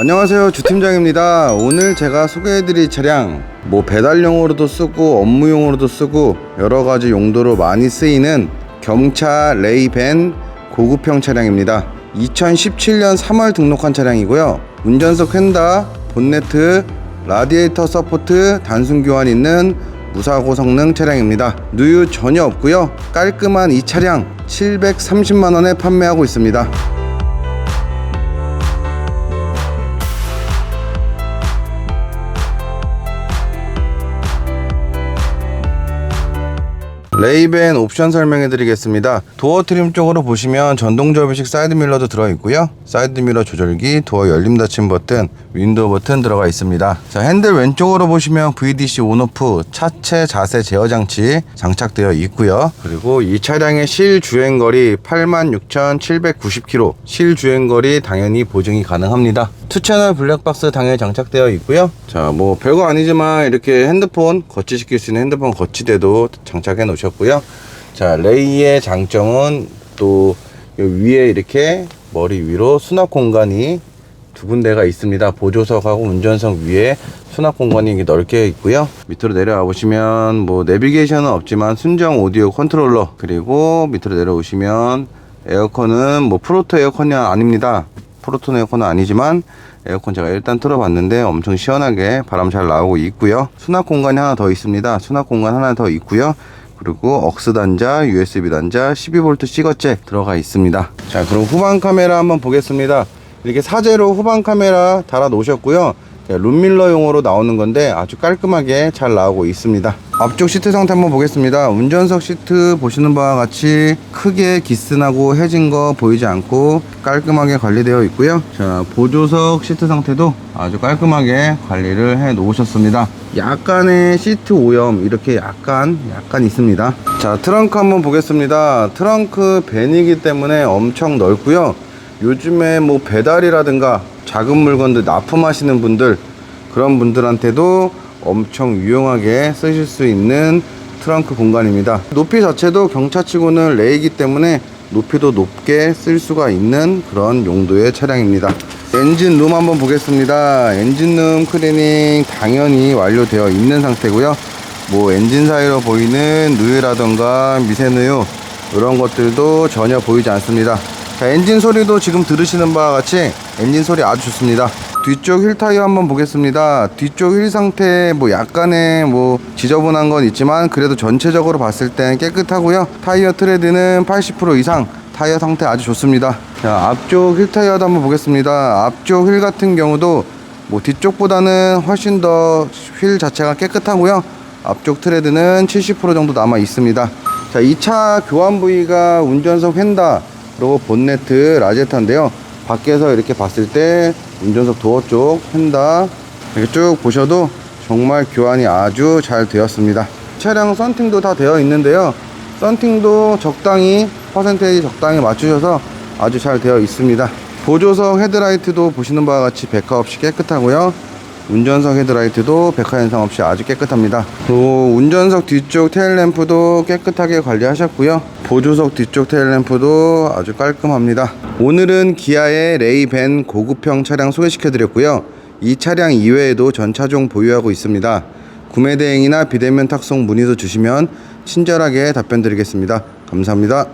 안녕하세요. 주팀장입니다. 오늘 제가 소개해드릴 차량 뭐 배달용으로도 쓰고 업무용으로도 쓰고 여러가지 용도로 많이 쓰이는 경차 레이벤 고급형 차량입니다. 2017년 3월 등록한 차량이고요. 운전석 휀다 본네트 라디에이터 서포트 단순 교환 있는 무사고 성능 차량입니다. 누유 전혀 없고요. 깔끔한 이 차량 730만원에 판매하고 있습니다 레이벤 옵션 설명해 드리겠습니다. 도어 트림 쪽으로 보시면 전동 접이식 사이드 밀러도 들어있고요. 사이드 미러 조절기 도어 열림 닫힘 버튼 윈도우 버튼 들어가 있습니다. 자 핸들 왼쪽으로 보시면 VDC 온오프 차체 자세 제어 장치 장착되어 있고요. 그리고 이 차량의 실 주행 거리 86,790km 실 주행 거리 당연히 보증이 가능합니다 투채널 블랙박스 당연히 장착되어 있고요. 자 뭐 별거 아니지만 이렇게 핸드폰 거치시킬 수 있는 핸드폰 거치대도 장착해 놓으셨고요. 자 레이의 장점은 또 위에 이렇게 머리 위로 수납 공간이 두 군데가 있습니다. 보조석하고 운전석 위에 수납 공간이 넓게 있고요. 밑으로 내려와 보시면 뭐 내비게이션은 없지만 순정 오디오 컨트롤러 그리고 밑으로 내려오시면 에어컨은 뭐 프로토 에어컨이 아닙니다 프로톤 에어컨은 아니지만 에어컨 제가 일단 틀어봤는데 엄청 시원하게 바람 잘 나오고 있고요. 수납 공간이 하나 더 있습니다. 수납 공간 하나 더 있고요. 그리고 억스 단자, USB 단자, 12V 시거잭 들어가 있습니다. 자 그럼 후방 카메라 한번 보겠습니다. 이렇게 사제로 후방 카메라 달아 놓으셨고요 룸밀러용으로 나오는 건데 아주 깔끔하게 잘 나오고 있습니다. 앞쪽 시트 상태 한번 보겠습니다. 운전석 시트 보시는 바와 같이 크게 기스나고 해진 거 보이지 않고 깔끔하게 관리되어 있고요. 자 보조석 시트 상태도 아주 깔끔하게 관리를 해 놓으셨습니다. 약간의 시트 오염 이렇게 약간 약간 있습니다. 자 트렁크 한번 보겠습니다. 트렁크 밴이기 때문에 엄청 넓고요. 요즘에 뭐 배달이라든가 작은 물건들 납품하시는 분들 그런 분들한테도 엄청 유용하게 쓰실 수 있는 트렁크 공간입니다. 높이 자체도 경차치고는 레이기 때문에 높이도 높게 쓸 수가 있는 그런 용도의 차량입니다. 엔진 룸 한번 보겠습니다. 엔진 룸 클리닝 당연히 완료되어 있는 상태고요. 뭐 엔진 사이로 보이는 누유라던가 미세누유 이런 것들도 전혀 보이지 않습니다. 자, 엔진 소리도 지금 들으시는 바와 같이 엔진 소리 아주 좋습니다. 뒤쪽 휠 타이어 한번 보겠습니다. 뒤쪽 휠 상태 뭐 약간의 뭐 지저분한 건 있지만 그래도 전체적으로 봤을 땐 깨끗하고요. 타이어 트레드는 80% 이상 타이어 상태 아주 좋습니다. 자, 앞쪽 휠 타이어도 한번 보겠습니다. 앞쪽 휠 같은 경우도 뭐 뒤쪽보다는 훨씬 더 휠 자체가 깨끗하고요. 앞쪽 트레드는 70% 정도 남아 있습니다. 자, 이 차 교환 부위가 운전석 휀다 그리고 본네트 라제타인데요 밖에서 이렇게 봤을 때 운전석 도어 쪽 휀다. 이렇게 쭉 보셔도 정말 교환이 아주 잘 되었습니다. 차량 썬팅도 다 되어 있는데요. 썬팅도 적당히 퍼센테이지 적당히 맞추셔서 아주 잘 되어 있습니다. 보조석 헤드라이트도 보시는 바와 같이 백화 없이 깨끗하고요 운전석 헤드라이트도 백화 현상 없이 아주 깨끗합니다. 그리고 운전석 뒤쪽 테일램프도 깨끗하게 관리하셨고요. 보조석 뒤쪽 테일램프도 아주 깔끔합니다. 오늘은 기아의 레이벤 고급형 차량 소개시켜 드렸고요. 이 차량 이외에도 전 차종 보유하고 있습니다. 구매 대행이나 비대면 탁송 문의도 주시면 친절하게 답변 드리겠습니다. 감사합니다.